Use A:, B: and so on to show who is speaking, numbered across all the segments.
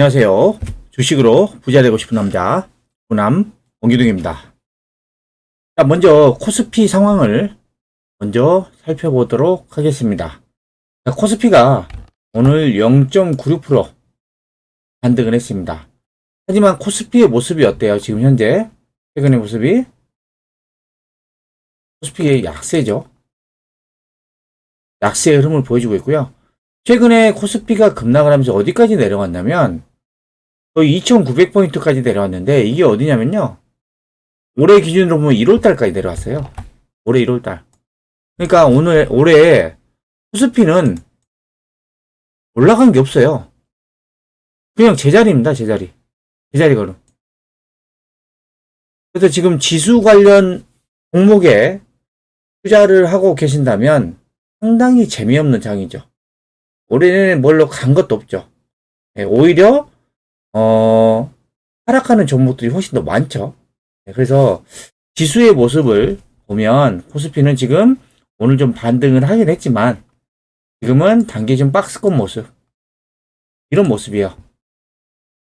A: 안녕하세요. 주식으로 부자 되고 싶은 남자, 부남 원기둥입니다. 자, 먼저 코스피 상황을 먼저 살펴보도록 하겠습니다. 자, 코스피가 오늘 0.96% 반등을 했습니다. 하지만 코스피의 모습이 어때요? 지금 현재 최근의 모습이 코스피의 약세죠. 약세의 흐름을 보여주고 있고요. 최근에 코스피가 급락을 하면서 어디까지 내려갔냐면 2,900포인트까지 내려왔는데 이게 어디냐면요. 올해 기준으로 보면 1월달까지 내려왔어요. 올해 1월달. 그러니까 오늘 올해 코스피는 올라간 게 없어요. 그냥 제자리입니다. 제자리. 제자리 걸음. 그래서 지금 지수 관련 종목에 투자를 하고 계신다면 상당히 재미없는 장이죠. 올해는 뭘로 간 것도 없죠. 예, 오히려 어, 하락하는 종목들이 훨씬 더 많죠. 예, 그래서 지수의 모습을 보면 코스피는 지금 오늘 좀 반등을 하긴 했지만 지금은 단기 좀 박스권 모습 이런 모습이에요.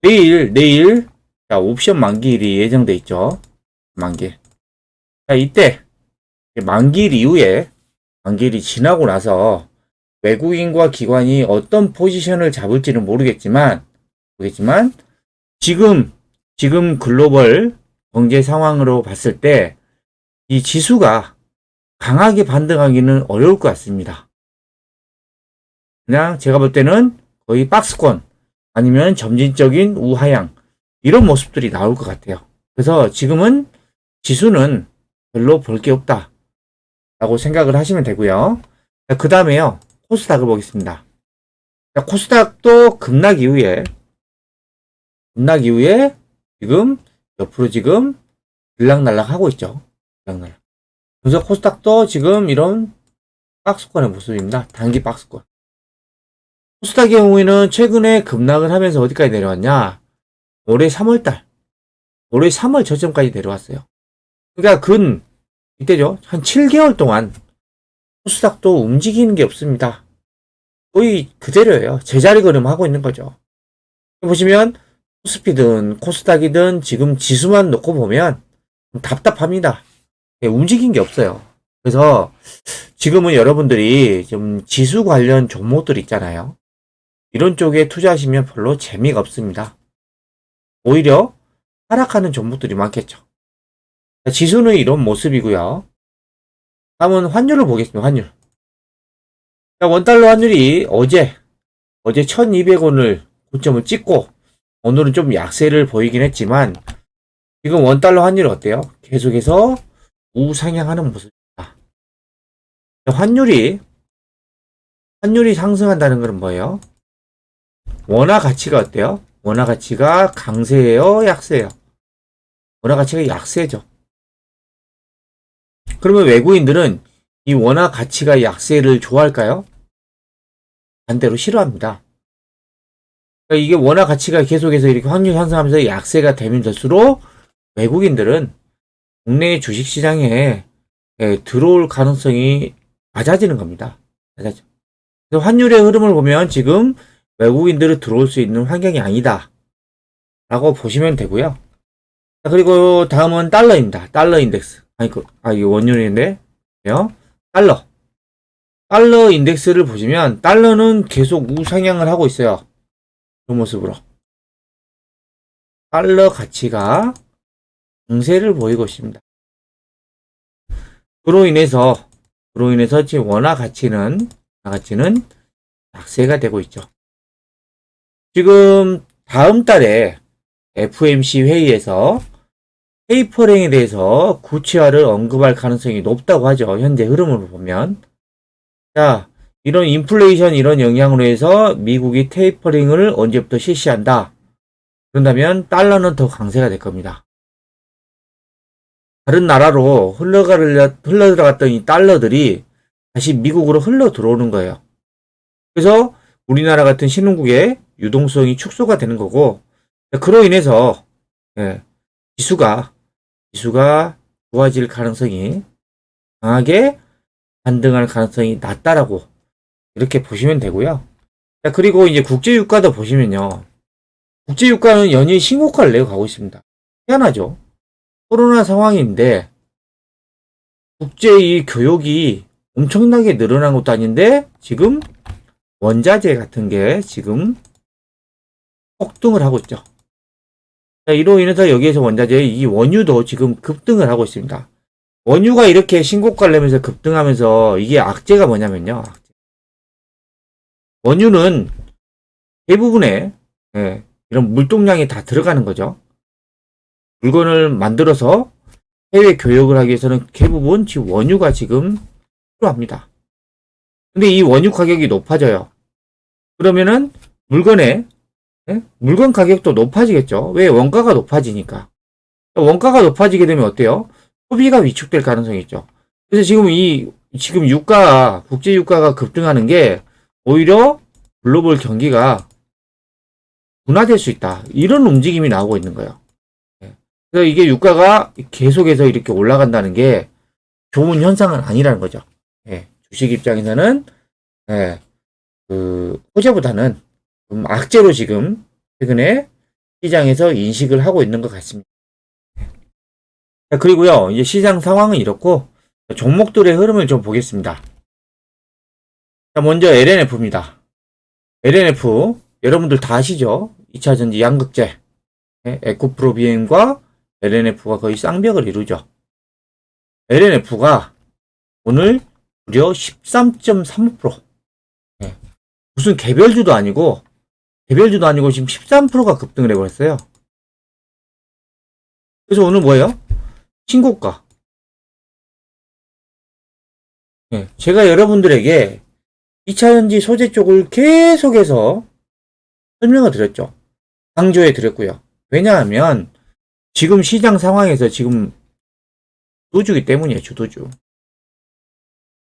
A: 내일 내일 자, 옵션 만기일이 예정돼 있죠. 만기. 자, 이때 만기일 이후에 만기일이 지나고 나서 외국인과 기관이 어떤 포지션을 잡을지는 모르겠지만, 모르겠지만, 지금, 지금 글로벌 경제 상황으로 봤을 때, 이 지수가 강하게 반등하기는 어려울 것 같습니다. 그냥 제가 볼 때는 거의 박스권, 아니면 점진적인 우하향, 이런 모습들이 나올 것 같아요. 그래서 지금은 지수는 별로 볼 게 없다. 라고 생각을 하시면 되고요. 그 다음에요. 코스닥을 보겠습니다. 자, 코스닥도 급락 이후에 급락 이후에 지금 옆으로 지금 들락날락 하고 있죠. 들락날락. 그래서 코스닥도 지금 이런 박스권의 모습입니다. 단기 박스권. 코스닥의 경우에는 최근에 급락을 하면서 어디까지 내려왔냐? 올해 3월달. 올해 3월 저점까지 내려왔어요. 그러니까 근 이때죠. 한 7개월 동안 코스닥도 움직이는 게 없습니다. 거의 그대로예요. 제자리 걸음하고 있는 거죠. 보시면 코스피든 코스닥이든 지금 지수만 놓고 보면 답답합니다. 예, 움직인 게 없어요. 그래서 지금은 여러분들이 좀 지수 관련 종목들 있잖아요. 이런 쪽에 투자하시면 별로 재미가 없습니다. 오히려 하락하는 종목들이 많겠죠. 지수는 이런 모습이고요. 다음은 환율을 보겠습니다. 환율. 자, 원달러 환율이 어제 어제 1200원을 고점을 찍고 오늘은 좀 약세를 보이긴 했지만 지금 원달러 환율이 어때요? 계속해서 우상향하는 모습입니다. 환율이 환율이 상승한다는 것은 뭐예요? 원화 가치가 어때요? 원화 가치가 강세예요, 약세예요? 원화 가치가 약세죠. 그러면 외국인들은 이 원화 가치가 약세를 좋아할까요? 반대로 싫어합니다. 그러니까 이게 원화 가치가 계속해서 이렇게 확률 상승하면서 약세가 되면 될수록 외국인들은 국내 주식 시장에 예, 들어올 가능성이 낮아지는 겁니다. 낮아져. 환율의 흐름을 보면 지금 외국인들이 들어올 수 있는 환경이 아니다. 라고 보시면 되고요. 그리고 다음은 달러입니다. 달러 인덱스. 아니, 그, 아, 이거 원유인데, 요 달러. 달러 인덱스를 보시면, 달러는 계속 우상향을 하고 있어요. 이 모습으로. 달러 가치가 강세를 보이고 있습니다. 그로 인해서, 그로 인해서 지금 원화 가치는, 가치는 약세가 되고 있죠. 지금 다음 달에 FMC 회의에서 테이퍼링에 대해서 구체화를 언급할 가능성이 높다고 하죠. 현재 흐름을 보면. 자, 이런 인플레이션 이런 영향으로 해서 미국이 테이퍼링을 언제부터 실시한다. 그런다면 달러는 더 강세가 될 겁니다. 다른 나라로 흘러들어갔던 이 달러들이 다시 미국으로 흘러 들어오는 거예요. 그래서 우리나라 같은 신흥국의 유동성이 축소가 되는 거고, 그로 인해서, 예, 지수가 지수가 좋아질 가능성이 강하게 반등할 가능성이 낮다라고 이렇게 보시면 되고요. 자, 그리고 이제 국제유가도 보시면요. 국제유가는 연일 신고가를 내고 가고 있습니다. 희한하죠? 코로나 상황인데, 국제 이 교역이 엄청나게 늘어난 것도 아닌데, 지금 원자재 같은 게 지금 폭등을 하고 있죠. 자, 이로 인해서 여기에서 원자재, 이 원유도 지금 급등을 하고 있습니다. 원유가 이렇게 신고가를 내면서 급등하면서 이게 악재가 뭐냐면요. 원유는 대부분의 예, 이런 물동량이 다 들어가는 거죠. 물건을 만들어서 해외 교역을 하기 위해서는 대부분 지금 원유가 지금 필요합니다. 근데 이 원유 가격이 높아져요. 그러면은 물건의 예? 물건 가격도 높아지겠죠. 왜 원가가 높아지니까. 원가가 높아지게 되면 어때요? 소비가 위축될 가능성이 있죠. 그래서 지금 이 지금 유가 국제 유가가 급등하는 게 오히려 글로벌 경기가 둔화될 수 있다. 이런 움직임이 나오고 있는 거예요. 예. 그래서 이게 유가가 계속해서 이렇게 올라간다는 게 좋은 현상은 아니라는 거죠. 예. 주식 입장에서는 예. 그 호재보다는 좀 악재로 지금 최근에 시장에서 인식을 하고 있는 것 같습니다. 자, 그리고요, 이제 시장 상황은 이렇고, 종목들의 흐름을 좀 보겠습니다. 자, 먼저 LNF입니다. LNF, 여러분들 다 아시죠? 2차전지 양극재, 예, 에코프로 비행과 LNF가 거의 쌍벽을 이루죠. LNF가 오늘 무려 13.35%. 예, 무슨 개별주도 아니고, 개별주도 아니고 지금 13%가 급등을 해버렸어요. 그래서 오늘 뭐예요? 신고가. 예, 제가 여러분들에게 2차 전지 소재 쪽을 계속해서 설명을 드렸죠. 강조해 드렸고요. 왜냐하면 지금 시장 상황에서 지금 주도주기 때문이에요. 주도주.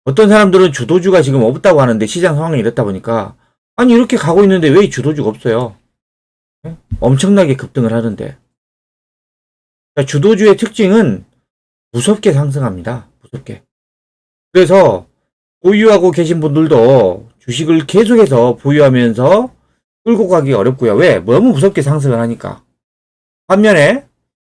A: 어떤 사람들은 주도주가 지금 없다고 하는데 시장 상황이 이렇다 보니까 아니 이렇게 가고 있는데 왜 주도주가 없어요? 예? 엄청나게 급등을 하는데 자, 주도주의 특징은 무섭게 상승합니다. 무섭게. 그래서 보유하고 계신 분들도 주식을 계속해서 보유하면서 끌고 가기 어렵고요. 왜? 너무 무섭게 상승을 하니까. 반면에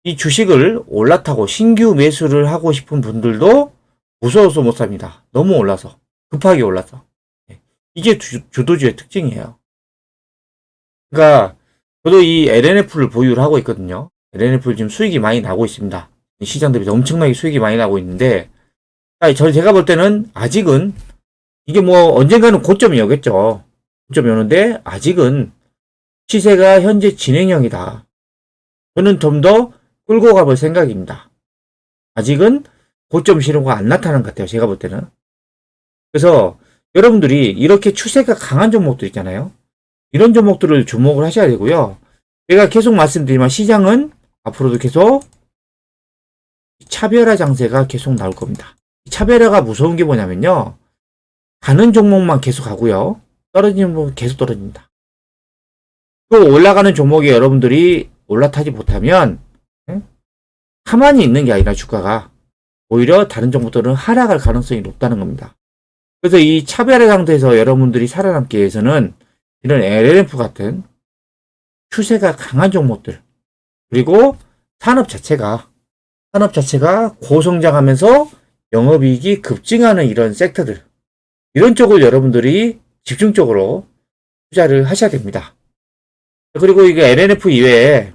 A: 이 주식을 올라타고 신규 매수를 하고 싶은 분들도 무서워서 못 삽니다. 너무 올라서. 급하게 올라서. 예. 이게 주, 주도주의 특징이에요. 그러니까 저도 이 LNF를 보유를 하고 있거든요. LNF 지금 수익이 많이 나고 있습니다. 시장 대비 엄청나게 수익이 많이 나고 있는데, 아, 저 제가 볼 때는 아직은 이게 뭐 언젠가는 고점이 오겠죠. 고점이 오는데 아직은 시세가 현재 진행형이다. 저는 좀 더 끌고 가볼 생각입니다. 아직은 고점 신호가 안 나타나는 것 같아요. 제가 볼 때는. 그래서 여러분들이 이렇게 추세가 강한 종목들 있잖아요. 이런 종목들을 주목을 하셔야 되고요. 제가 계속 말씀드리지만 시장은 앞으로도 계속 차별화 장세가 계속 나올 겁니다. 차별화가 무서운 게 뭐냐면요. 가는 종목만 계속 가고요. 떨어지는 종목은 계속 떨어집니다. 또 올라가는 종목에 여러분들이 올라타지 못하면 예? 가만히 있는 게 아니라 주가가 오히려 다른 종목들은 하락할 가능성이 높다는 겁니다. 그래서 이 차별화 상태에서 여러분들이 살아남기 위해서는 이런 LLF 같은 추세가 강한 종목들 그리고 산업 자체가 산업 자체가 고성장하면서 영업이익이 급증하는 이런 섹터들 이런 쪽을 여러분들이 집중적으로 투자를 하셔야 됩니다. 그리고 이게 LNF 이외에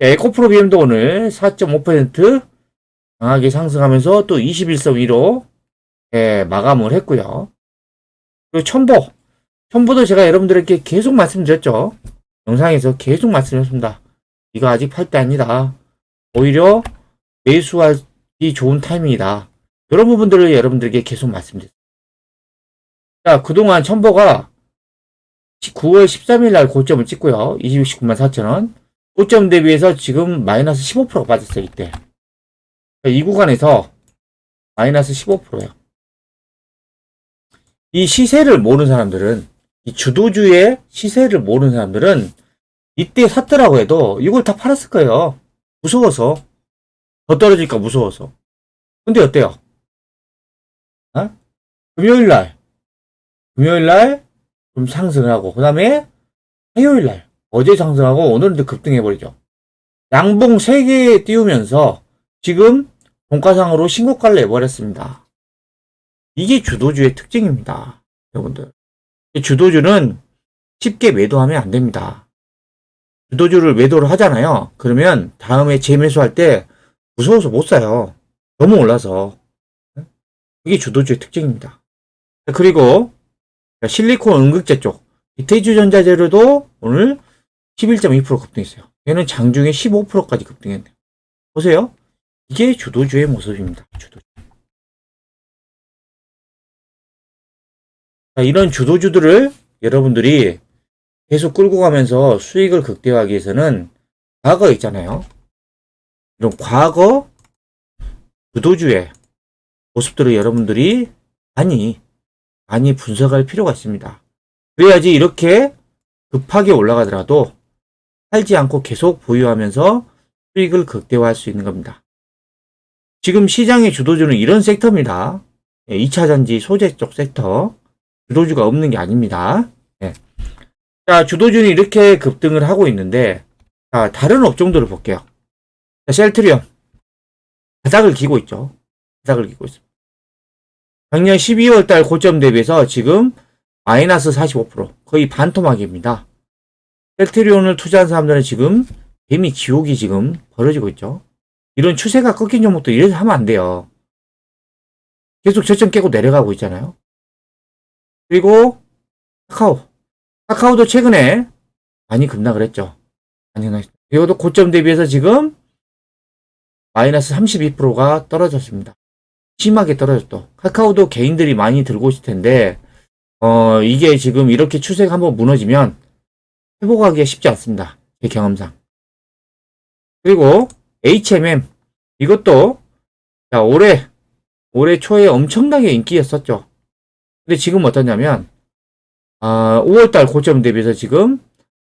A: 에코프로비엠도 오늘 4.5% 강하게 상승하면서 또 21.2로 예, 마감을 했고요. 그리고 첨보 첨보도 제가 여러분들에게 계속 말씀드렸죠. 영상에서 계속 말씀드렸습니다. 이거 아직 팔 때 아니다. 오히려 매수하기 좋은 타이밍이다. 이런 부분들을 여러분들에게 계속 말씀드렸습니다. 자, 그동안 첨보가 9월 13일 날 고점을 찍고요. 29만 4천원. 고점 대비해서 지금 마이너스 15%가 빠졌어요, 이때. 이 구간에서 마이너스 15%예요. 이 시세를 모르는 사람들은, 이 주도주의 시세를 모르는 사람들은 이때 샀더라고 해도 이걸 다 팔았을 거예요. 무서워서. 더 떨어질까 무서워서. 근데 어때요? 어? 금요일 날, 금요일 날 좀 상승을 하고, 그 다음에 화요일 날, 어제 상승하고 오늘은 이제 급등해버리죠. 양봉 3개 띄우면서 지금 종가상으로 신고가를 내버렸습니다. 이게 주도주의 특징입니다. 여러분들. 주도주는 쉽게 매도하면 안 됩니다. 주도주를 매도를 하잖아요. 그러면 다음에 재매수할 때 무서워서 못 사요. 너무 올라서. 이게 주도주의 특징입니다. 그리고 실리콘 응급제 쪽 비테주 전자재료도 오늘 11.2% 급등했어요. 얘는 장중에 15%까지 급등했네요. 보세요. 이게 주도주의 모습입니다. 주도주. 자, 이런 주도주들을 여러분들이 계속 끌고 가면서 수익을 극대화하기 위해서는 과거 있잖아요. 이런 과거 주도주의 모습들을 여러분들이 많이 많이 분석할 필요가 있습니다. 그래야지 이렇게 급하게 올라가더라도 팔지 않고 계속 보유하면서 수익을 극대화할 수 있는 겁니다. 지금 시장의 주도주는 이런 섹터입니다. 2차 전지 소재 쪽 섹터. 주도주가 없는 게 아닙니다. 예. 자, 주도주는 이렇게 급등을 하고 있는데, 자, 다른 업종들을 볼게요. 자, 셀트리온. 바닥을 기고 있죠. 바닥을 기고 있습니다. 작년 12월 달 고점 대비해서 지금 마이너스 45%, 거의 반토막입니다. 셀트리온을 투자한 사람들은 지금 개미 지옥이 지금 벌어지고 있죠. 이런 추세가 꺾인 종목도 이래서 하면 안 돼요. 계속 저점 깨고 내려가고 있잖아요. 그리고 카카오. 카카오도 최근에 많이 급락을 했죠. 많이. 이것도 고점 대비해서 지금 마이너스 32%가 떨어졌습니다. 심하게 떨어졌죠. 카카오도 개인들이 많이 들고 있을 텐데, 어, 이게 지금 이렇게 추세가 한번 무너지면 회복하기가 쉽지 않습니다. 제 경험상. 그리고 HMM. 이것도, 자, 올해, 올해 초에 엄청나게 인기였었죠. 근데 지금 어떠냐면, 아, 5월달 고점 대비해서 지금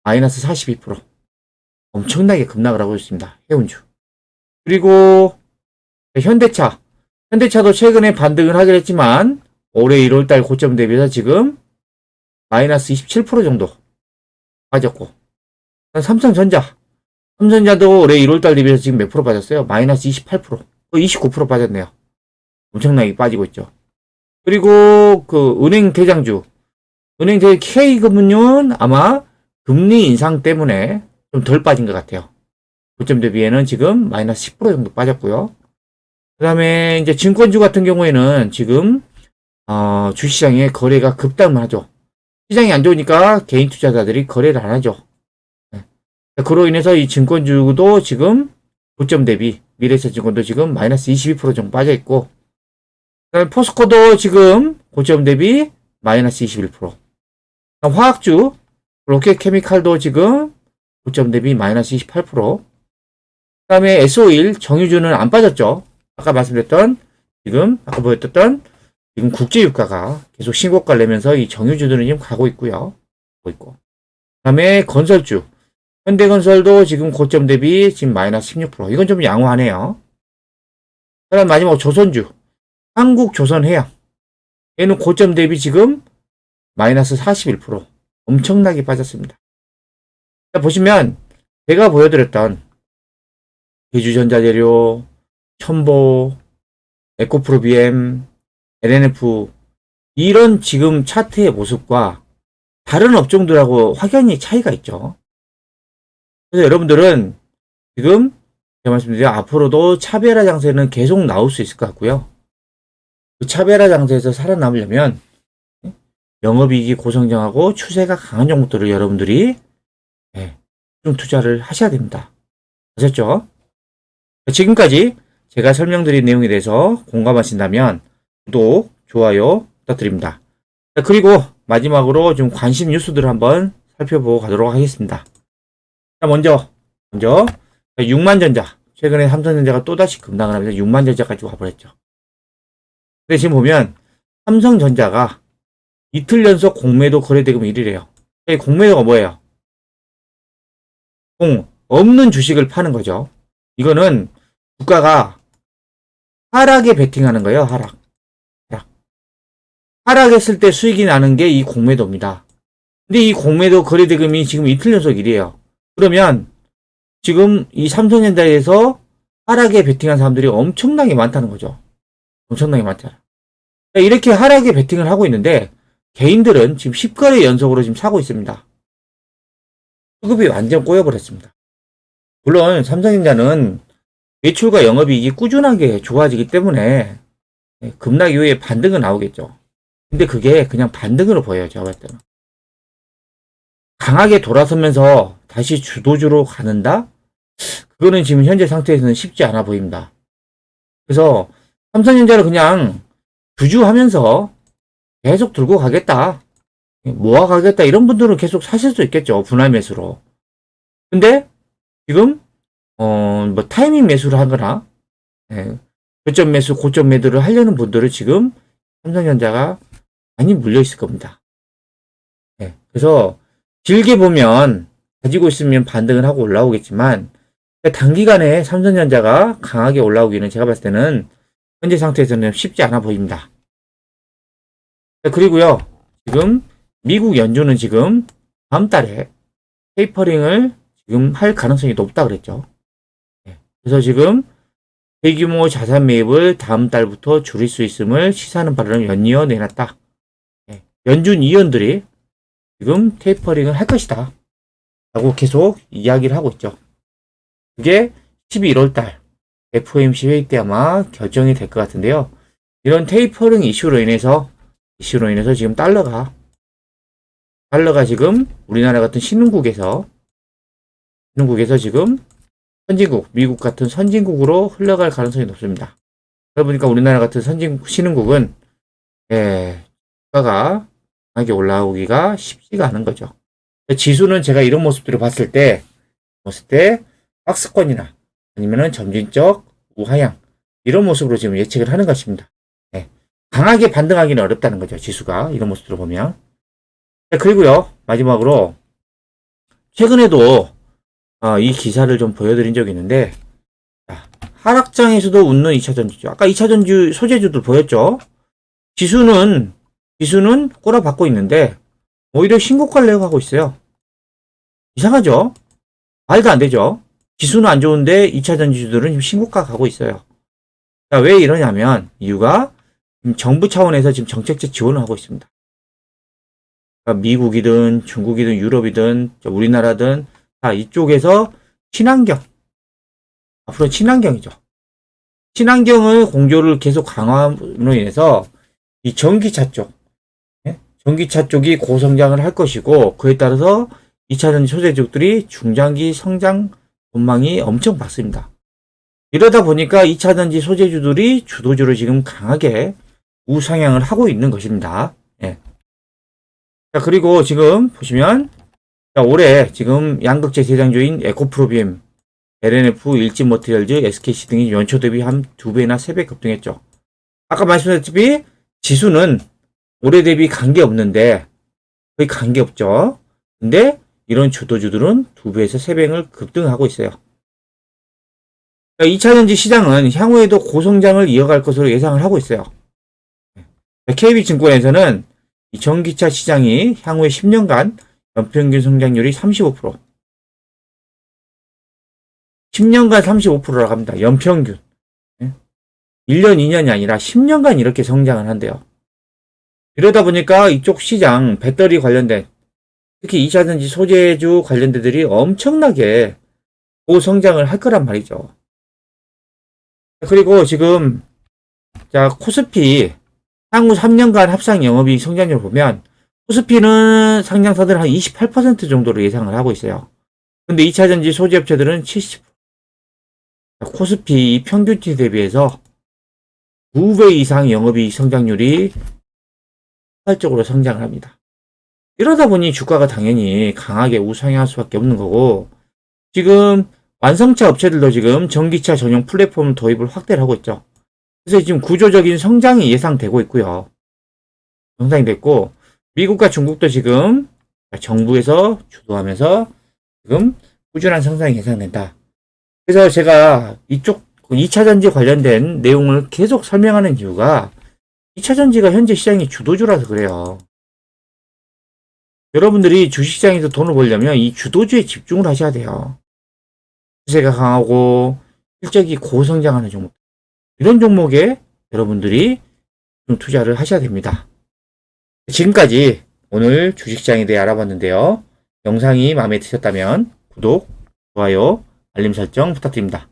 A: 마이너스 42%. 엄청나게 급락을 하고 있습니다. 해운주. 그리고 현대차. 현대차도 최근에 반등을 하긴 했지만 올해 1월달 고점 대비해서 지금 마이너스 27% 정도 빠졌고 삼성전자. 삼성전자도 올해 1월달 대비해서 지금 몇 프로 빠졌어요? 마이너스 28%. 거의 29% 빠졌네요. 엄청나게 빠지고 있죠. 그리고 그 은행 대장주. 은행 대 K금융은 아마 금리 인상 때문에 좀 덜 빠진 것 같아요. 고점 대비에는 지금 마이너스 10% 정도 빠졌고요. 그 다음에 이제 증권주 같은 경우에는 지금 어, 주시장에 거래가 급등하죠. 시장이 안 좋으니까 개인 투자자들이 거래를 안 하죠. 네. 그로 인해서 이 증권주도 지금 고점 대비 미래에셋증권도 지금 마이너스 22% 정도 빠져 있고 포스코도 지금 고점 대비 마이너스 21%. 화학주 로켓 케미칼도 지금 고점 대비 마이너스 28%. 그다음에 SO1 정유주는 안 빠졌죠. 아까 말씀드렸던 지금 아까 보였던 지금 국제 유가가 계속 신고가를 내면서 이 정유주들은 지금 가고 있고요. 가고 있고. 그다음에 건설주 현대건설도 지금 고점 대비 지금 마이너스 16%. 이건 좀 양호하네요. 그다음 마지막 조선주 한국조선해양 얘는 고점 대비 지금 마이너스 41% 엄청나게 빠졌습니다. 자, 보시면 제가 보여드렸던 대주전자재료, 첨보, 에코프로비엠, LNF 이런 지금 차트의 모습과 다른 업종들하고 확연히 차이가 있죠. 그래서 여러분들은 지금 제가 말씀드린 앞으로도 차별화 장세는 계속 나올 수 있을 것 같고요. 그 차별화 장세에서 살아남으려면 영업이익이 고성장하고 추세가 강한 종목들을 여러분들이 예, 좀 투자를 하셔야 됩니다. 아셨죠? 지금까지 제가 설명드린 내용에 대해서 공감하신다면 구독, 좋아요 부탁드립니다. 그리고 마지막으로 좀 관심 뉴스들을 한번 살펴보고 가도록 하겠습니다. 자, 먼저, 먼저, 6만전자. 최근에 삼성전자가 또다시 급락을 하면서 6만전자까지 와버렸죠. 근데 지금 보면, 삼성전자가 이틀 연속 공매도 거래대금 1위래요. 이 공매도가 뭐예요? 공, 없는 주식을 파는 거죠. 이거는 국가가 하락에 베팅하는 거예요, 하락. 하락. 하락했을 때 수익이 나는 게 이 공매도입니다. 근데 이 공매도 거래 대금이 지금 이틀 연속 1이에요. 그러면 지금 이 삼성전자에서 하락에 베팅한 사람들이 엄청나게 많다는 거죠. 엄청나게 많잖아. 이렇게 하락에 베팅을 하고 있는데 개인들은 지금 10거래 연속으로 지금 사고 있습니다. 수급이 완전 꼬여버렸습니다. 물론 삼성전자는 매출과 영업이익이 꾸준하게 좋아지기 때문에 급락 이후에 반등은 나오겠죠. 근데 그게 그냥 반등으로 보여요. 제가 봤을 때는. 강하게 돌아서면서 다시 주도주로 가는다? 그거는 지금 현재 상태에서는 쉽지 않아 보입니다. 그래서 삼성전자를 그냥 주주하면서 계속 들고 가겠다. 모아 가겠다. 이런 분들은 계속 사실 수 있겠죠. 분할 매수로. 근데 지금 어, 뭐 타이밍 매수를 하거나 예, 고점 매수, 고점 매도를 하려는 분들은 지금 삼성전자가 많이 물려 있을 겁니다. 예, 그래서 길게 보면 가지고 있으면 반등을 하고 올라오겠지만 단기간에 삼성전자가 강하게 올라오기는 제가 봤을 때는 현재 상태에서는 쉽지 않아 보입니다. 자, 그리고요, 지금 미국 연준은 지금 다음 달에 테이퍼링을 지금 할 가능성이 높다 그랬죠. 예, 그래서 지금 대규모 자산 매입을 다음 달부터 줄일 수 있음을 시사하는 발언을 연이어 내놨다. 예, 연준 위원들이 지금 테이퍼링을 할 것이다. 라고 계속 이야기를 하고 있죠. 그게 12월 달 FOMC 회의 때 아마 결정이 될 것 같은데요. 이런 테이퍼링 이슈로 인해서 이슈로 인해서 지금 달러가 달러가 지금 우리나라 같은 신흥국에서 신흥국에서 지금 선진국, 미국 같은 선진국으로 흘러갈 가능성이 높습니다. 그러다 보니까 우리나라 같은 선진 신흥국은 예, 주가가 강하게 올라오기가 쉽지가 않은 거죠. 지수는 제가 이런 모습들을 봤을 때 봤을 때 박스권이나 아니면은 점진적 우하향 이런 모습으로 지금 예측을 하는 것입니다. 예, 강하게 반등하기는 어렵다는 거죠. 지수가 이런 모습으로 보면. 자, 그리고요 마지막으로 최근에도 어, 이 기사를 좀 보여드린 적이 있는데 자, 하락장에서도 웃는 2차 전지죠. 아까 2차 전지 소재주들 보였죠? 지수는 지수는 꼬라박고 있는데 오히려 신고가를 내고가고 있어요. 이상하죠? 말도 안 되죠? 지수는 안 좋은데 2차 전지주들은 지금 신고가 가고 있어요. 자, 왜 이러냐면 이유가 정부 차원에서 지금 정책적 지원을 하고 있습니다. 미국이든 중국이든 유럽이든 우리나라든 자, 이쪽에서 친환경. 앞으로 친환경이죠. 친환경을 공조를 계속 강화함으로 인해서 이 전기차 쪽, 예? 전기차 쪽이 고성장을 할 것이고 그에 따라서 2차전지 소재주들이 중장기 성장 전망이 엄청 밝습니다. 이러다 보니까 2차전지 소재주들이 주도주로 지금 강하게 우상향을 하고 있는 것입니다. 예. 자, 그리고 지금 보시면 자, 올해 지금 양극재 대장주인 에코프로비엠, LNF, 일진모티리얼즈, SKC 등이 연초 대비 한 두 배나 세 배 급등했죠. 아까 말씀드렸다시피 지수는 올해 대비 관계 없는데 거의 관계 없죠. 근데 이런 주도주들은 두 배에서 세 배를 급등하고 있어요. 2차전지 시장은 향후에도 고성장을 이어갈 것으로 예상을 하고 있어요. KB증권에서는 전기차 시장이 향후에 10년간 연평균 성장률이 35%. 10년간 35%라고 합니다. 연평균. 1년, 2년이 아니라 10년간 이렇게 성장을 한대요. 이러다 보니까 이쪽 시장, 배터리 관련된, 특히 2차전지 소재주 관련대들이 엄청나게 고성장을 할 거란 말이죠. 그리고 지금, 자, 코스피, 향후 3년간 합상 영업이익 성장률 보면, 코스피는 상장사들 한 28% 정도로 예상을 하고 있어요. 근데 2차전지 소재업체들은 70%. 코스피 평균치 대비해서 2배 이상 영업이익 성장률이 폭발적으로 성장을 합니다. 이러다 보니 주가가 당연히 강하게 우상향할 수밖에 없는 거고, 지금 완성차 업체들도 지금 전기차 전용 플랫폼 도입을 확대를 하고 있죠. 그래서 지금 구조적인 성장이 예상되고 있고요. 성장이 됐고, 미국과 중국도 지금 정부에서 주도하면서 지금 꾸준한 성장이 예상된다. 그래서 제가 이쪽 2차전지 관련된 내용을 계속 설명하는 이유가 2차전지가 현재 시장이 주도주라서 그래요. 여러분들이 주식시장에서 돈을 벌려면 이 주도주에 집중을 하셔야 돼요. 추세가 강하고 실적이 고성장하는 종목. 이런 종목에 여러분들이 좀 투자를 하셔야 됩니다. 지금까지 오늘 주식시장에 대해 알아봤는데요. 영상이 마음에 드셨다면 구독, 좋아요, 알림 설정 부탁드립니다.